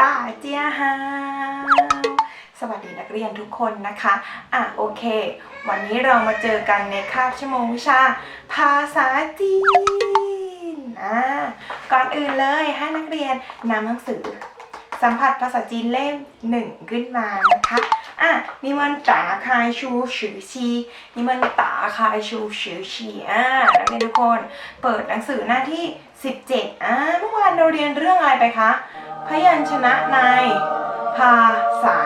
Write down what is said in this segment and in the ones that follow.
ตาเจียฮาสวัสดีนักเรียนทุกคนนะคะ อะโอเค วันนี้เรามาเจอกันในคาบชั่วโมงวิชา ภาษาจีนอะก่อนอื่นเลยให้นักเรียนนำหนังสือ สัมผัสภาษาจีนเล่มหนึ่งขึ้นมานะคะ อะนี่มันตาคายชูชือชีนี่มันตาคายชูชือชีอะนักเรียนทุกคน เปิดหนังสือหน้าที่ 17อะเมื่อวานเราเรียนเรื่องอะไรไปคะ พยัญชนะในภาษา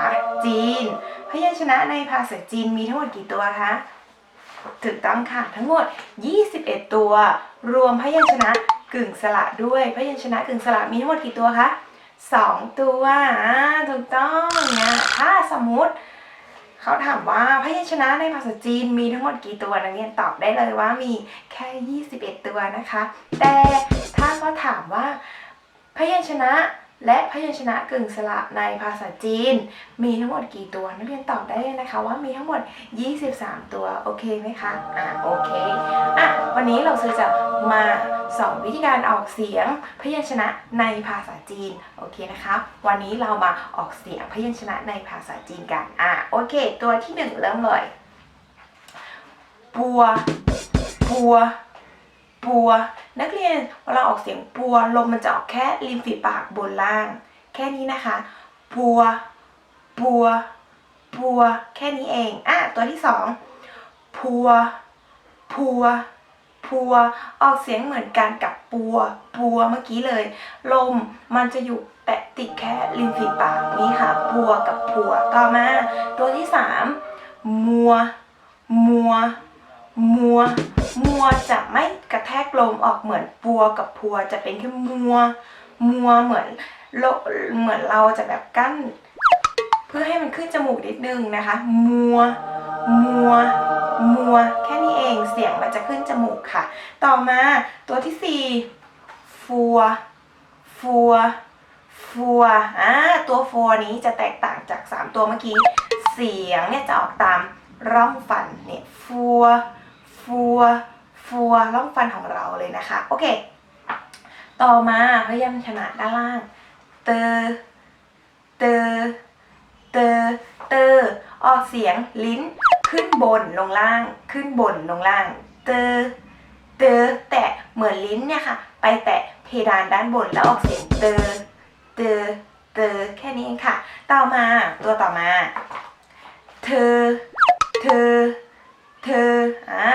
จีน พยัญชนะในภาษาจีนมีทั้งหมดกี่ตัวคะถูกต้องค่ะทั้งหมด 21 ตัว รวมพยัญชนะกึ่งสระด้วย พยัญชนะกึ่งสระมีทั้งหมดกี่ตัวคะสองตัวอ่าถูกต้องนะถ้าสมมติ เขาถามว่าพยัญชนะในภาษาจีนมีทั้งหมดกี่ตัวนักเรียนตอบได้เลยว่ามีแค่ 21 ตัวนะคะ แต่ถ้าเขาถามว่าพยัญชนะ และพยัญชนะกึ่งสระในภาษาจีน มีทั้งหมดกี่ตัว นักเรียนตอบได้เลยนะคะว่ามีทั้งหมด 23 ตัว โอเคไหมคะ อ่าโอเค อะวันนี้เราจะมาสอนวิธีการออกเสียงพยัญชนะในภาษาจีน โอเคนะคะ วันนี้เรามาออกเสียงพยัญชนะในภาษาจีนกัน อะโอเค ตัวที่หนึ่งเริ่มเลยปัวปัว ปัว นักเรียนเวลาออกเสียงปัวลมมันจะออกแค่ริมฝีปากบนล่าง แค่นี้นะคะปัวปัวปัว แค่นี้เองอะตัวที่สองพัวพัวพัว ออกเสียงเหมือนกันกับปัว ปัวเมื่อกี้เลย ลมมันจะอยู่แตะติดแค่ริมฝีปากนี่ค่ะ ปัวกับพัว ต่อมา ตัวที่สามมัว มัว มัว มัวจะไม่กระแทกลมออกเหมือนปัวกับพัวจะเป็นแค่มัว มัวเหมือนโลเหมือนเราจะแบบกั้น เพื่อให้มันขึ้นจมูกนิดนึงนะคะ มัว มัว มัว แค่นี้เองเสียงมันจะขึ้นจมูกค่ะ ต่อมาตัวที่สี่ฟัว ฟัว ฟัว อ่า ตัวฟัวนี้จะแตกต่างจาก 3 ตัวเมื่อกี้ เสียงเนี่ยจะออกตามร่องฟันเนี่ยฟัว ฟัวฟัวร่องฟันของเราเลยนะคะ โอเค ต่อมาพยัญชนะด้านล่าง เตอเตอเตอเตอออกเสียงลิ้นขึ้นบนลงล่าง ขึ้นบนลงล่าง เตอเตอแตะเหมือนลิ้นเนี่ยค่ะ ไปแตะเพดานด้านบนแล้วออกเสียงเตอเตอเตอแค่นี้เองค่ะ ต่อมาตัวต่อมา เธอ เธอ เธอ อ่า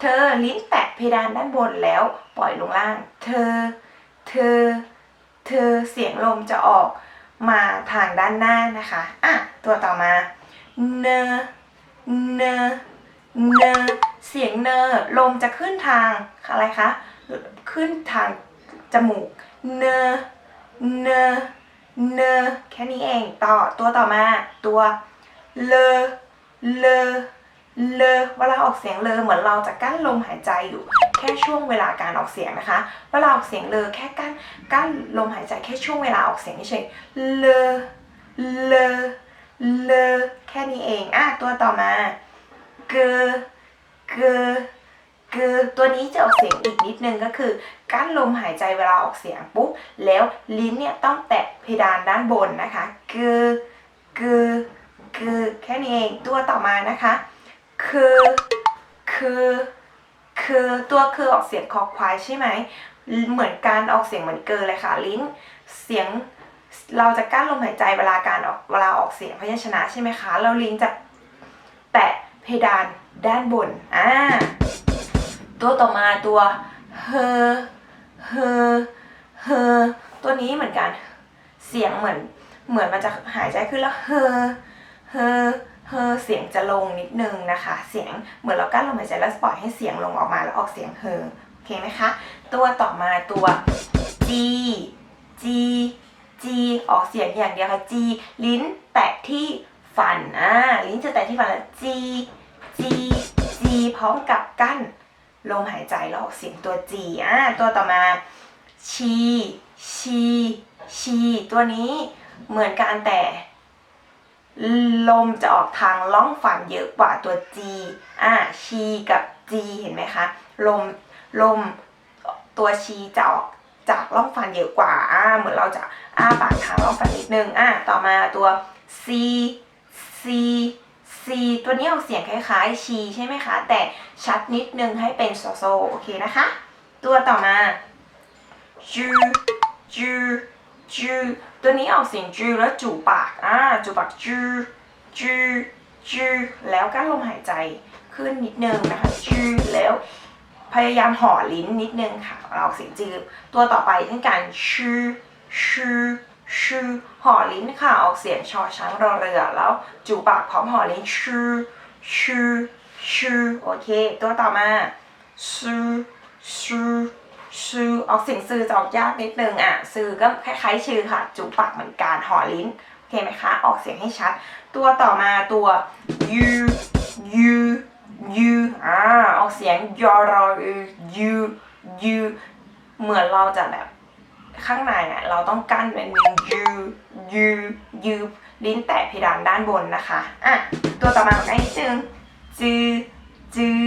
เธอลิ้นแตะเพดานด้านบนแล้วปล่อยลงล่าง เธอ เธอ เธอเสียงลมจะออกมาทางด้านหน้านะคะอะตัวต่อมา เน เน เน เสียงเนลมจะขึ้นทางอะไรคะ ขึ้นทางจมูก เน เน เน แค่นี้เอง ต่อตัวต่อมา ตัว เล เล เลเวลาออกเสียงเลเหมือนเราจะกั้นลมหายใจอยู่ แค่ช่วงเวลาการออกเสียงนะคะ เวลาออกเสียงเลแค่กั้นกั้นลมหายใจแค่ช่วงเวลาออกเสียงเฉยเลเลเลแค่นี้เองอะตัวต่อมาเกเกเกตัวนี้จะออกเสียงอีกนิดนึงก็คือกั้นลมหายใจเวลาออกเสียงปุ๊บแล้วลิ้นเนี่ยต้องแตะเพดานด้านบนนะคะเกเกเกแค่นี้เองตัวต่อมานะคะ คือ คือ คือตัวคือออกเสียงคอควายใช่ไหม เหมือนการออกเสียงเหมือนเกอเลยค่ะ ลิ้น เสียง เราจะกั้นลมหายใจเวลาการออกเวลาออกเสียงพยัญชนะใช่ไหมคะแล้วลิ้นจะแตะเพดานด้านบน อ่า ตัวต่อมาตัวเฮอเฮอเฮอตัวนี้เหมือนกัน เสียงเหมือน เหมือนมันจะหายใจขึ้นแล้วเฮอเฮอ เฮอเสียงจะลงนิดนึงนะคะ เสียงเหมือนเรากั้นลมหายใจแล้วปล่อยให้เสียงลงออกมาแล้วออกเสียงเฮอโอเคไหมคะ ตัวต่อมาตัว G G G ออกเสียงอย่างเดียวค่ะ G ลิ้นแตะที่ฟันอ่าลิ้นจะแตะที่ฟันแล้ว G G G พร้อมกับกั้นลมหายใจแล้วออกเสียงตัว G อ่าตัวต่อมาชีชีชีตัวนี้เหมือนกันแต่ ลมจะออกทางล่องฟันเยอะกว่าตัว G อ่าชีกับ G เห็นไหมคะ ลม ลมตัวชีจะออกจากร่องฟันเยอะกว่า อ่า เหมือนเราจะอ้าปากทางร่องฟันนิดนึง อะต่อมาตัว c c c ตัวนี้ออกเสียงคล้ายๆชีใช่ไหมคะ แต่ชัดนิดนึงให้เป็นโซโซ โอเคนะคะ ตัวต่อมาจูจูจู ตัวนี้ออกเสียงจูแล้วจูปากอ่าจูปากจูจูจูแล้วกั้นลมหายใจขึ้นนิดนึงนะคะจูแล้วพยายามห่อลิ้นนิดนึงค่ะเราออกเสียงจืดตัวต่อไปเช่นกันชื่อชื่อชื่อห่อลิ้นค่ะออกเสียงชอช้างรอเรือแล้วจูปากพร้อมห่อลิ้นชื่อชื่อชื่อโอเค ตัวต่อมาชื่อ ชื่อออกเสียงซื่อจะออกยากนิดนึงอะซื่อก็คล้ายๆชื่อค่ะจูบปากเหมือนกันห่อลิ้นโอเคไหมคะออกเสียงให้ชัด ตัวต่อมาตัว you you you อ่าออกเสียงยอรอ you you เหมือนเราจะแบบข้างในอะเราต้องกั้นเป็น you you u ลิ้นแตะเพดานด้านบนนะคะอะตัวต่อมาของไอ้จึงจือจือ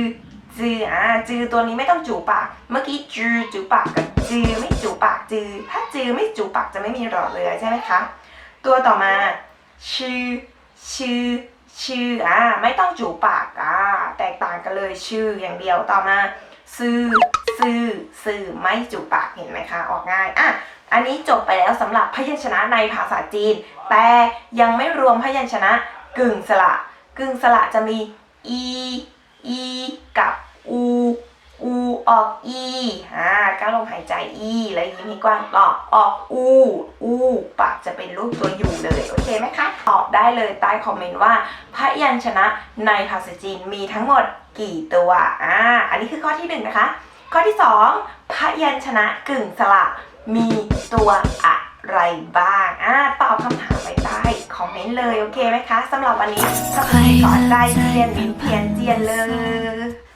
จืออ่าจือตัวนี้ไม่ต้องจูปาก เมื่อกี้จือจูปากกับจือไม่จูปากจือ ถ้าจือไม่จูปากจะไม่มีรอเรือใช่ไหมคะ ตัวต่อมา ชื่อ ชื่อ ชื่ออ่าไม่ต้องจูปากอ่าแตกต่างกันเลยชื่ออย่างเดียวต่อมาซื่อซื่อซื่อไม่จูปากเห็นไหมคะ ออกง่ายอะอันนี้จบไปแล้วสำหรับพยัญชนะในภาษาจีน แต่ยังไม่รวมพยัญชนะกึ่งสระ กึ่งสระจะมีอี อีกับ อูอูออกอีอ่าการลมหายใจอีแล้วยิ้มให้กว้างออกออกอูอูปากจะเป็นรูปตัวยูเลยโอเคไหมคะตอบได้เลยใต้คอมเมนต์ว่าพยัญชนะในภาษาจีนมีทั้งหมดกี่ตัวอ่าอันนี้คือข้อที่หนึ่งนะคะ ข้อที่สองพยัญชนะกึ่งสระมีตัวอะไรบ้างอ่าตอบคำถามไว้ใต้คอมเมนต์เลยโอเคไหมคะสำหรับวันนี้ถ้าคุณก่อนได้เจียนวินเทียนเจียนเลย